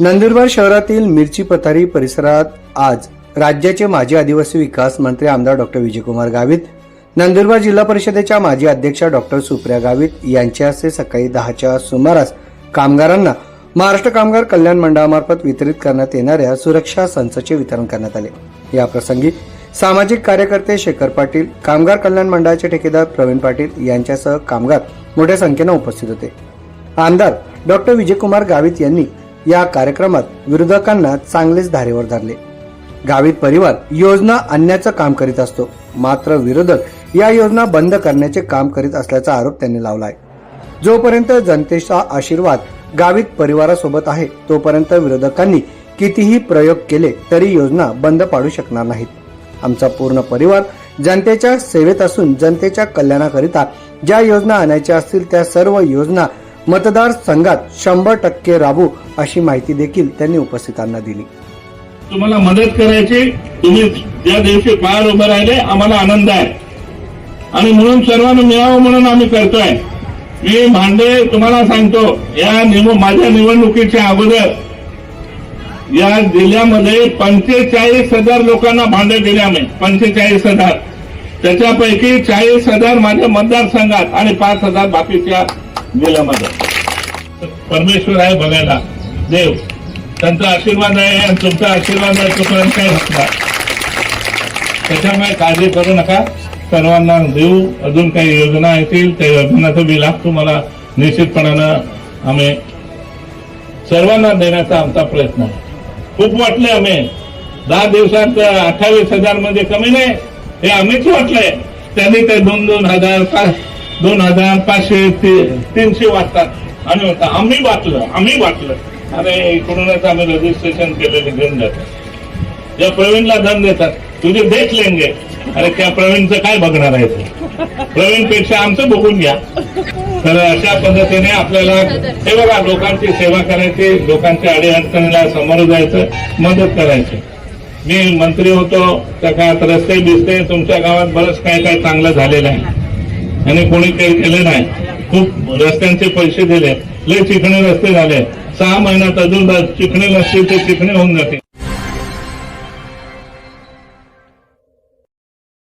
नंदुरबार शहरातील मिरची पथारी परिसरात आज राज्याचे माजी आदिवासी विकास मंत्री आमदार डॉक्टर विजयकुमार गावित नंदुरबार जिल्हा परिषदेच्या माजी अध्यक्षा डॉक्टर सुप्रिया गावित यांच्या हस्ते सकाळी दहाच्या सुमारास कामगारांना महाराष्ट्र कामगार कल्याण मंडळामार्फत वितरित करण्यात येणाऱ्या सुरक्षा संचचे वितरण करण्यात आले. या प्रसंगी सामाजिक कार्यकर्ते शेखर पाटील कामगार कल्याण मंडळाचे ठेकेदार प्रवीण पाटील यांच्यासह कामगार मोठ्या संख्येनं उपस्थित होते. आमदार डॉक्टर विजयकुमार गावित यांनी या कार्यक्रमात विरोधकांना चांगलेच धारेवर धरले. गावित परिवार योजना आणण्याचं काम करीत असतो. मात्र विरोधक या योजना बंद करण्याचे काम करीत असल्याचा आरोप त्यांनी लावलाय. जोपर्यंत जनतेचा आशीर्वाद गावित परिवारासोबत आहे तोपर्यंत विरोधकांनी कितीही प्रयोग केले तरी योजना बंद पाडू शकणार नाहीत. आमचा पूर्ण परिवार जनतेच्या सेवेत असून जनतेच्या कल्याणाकरिता ज्या योजना आणायच्या असतील त्या सर्व योजना मतदार संघात शंभर टक्के राबू अशी माहिती देखील त्यांनी उपस्थितांना दिली. तुम्हाला मदत करायची तुम्ही ज्या दिवशी पायावर उभे राहिले आम्हाला आनंद आहे. आणि म्हणून सर्वांना मिळावं म्हणून आम्ही करतोय. मी भांडे तुम्हाला सांगतो या निव माझ्या निवडणुकीच्या अगोदर या जिल्ह्यामध्ये पंचेचाळीस हजार लोकांना भांडे दिले आम्ही पंचेचाळीस हजार. त्याच्यापैकी चाळीस हजार माझ्या मतदारसंघात आणि पाच हजार बाकीच्या जिल्ह्यामध्ये परमेश्वर आहे बघायला. देव त्यांचा आशीर्वाद आहे आणि तुमचा आशीर्वाद आहे तोपर्यंत काय होणार त्याच्यामुळे काळजी करू नका. सर्वांना देऊ. अजून काही योजना येतील. त्या योजनाचा बी लाभ तुम्हाला निश्चितपणानं आम्ही सर्वांना देण्याचा आमचा प्रयत्न आहे. खूप वाटले आम्ही. दहा दिवसात अठ्ठावीस हजारमध्ये कमी नाही. हे आम्हीच वाटलंय. त्यांनी ते दोन दोन हजार पाच दोन हजार पाचशे तीनशे वाटतात आणि होता. आम्ही वाटलं आम्ही वाटलं अरे इकडूनच आम्ही रजिस्ट्रेशन केलेले घेऊन जातो ज्या प्रवीणला धन देतात तुझे देख लेंगे. अरे त्या प्रवीणचं काय बघणार आहे ते? प्रवीणपेक्षा आमचं बघून घ्या. तर अशा पद्धतीने आपल्याला हे बघा लोकांची सेवा करायची लोकांच्या अडीअडचणीला समोर जायचं मदत करायची. मी मंत्री होतो त्या काळात रस्ते बिस्ते तुमच्या गावात बरंच काय काय चांगलं झालेलं आहे. आणि कोणी काही केलं नाही. खूप रस्त्यांचे पैसे दिले. लय चिकणे रस्ते झाले. सहा महिन्यात अजून चिकणे नसतील ते चिकणे होऊन जाते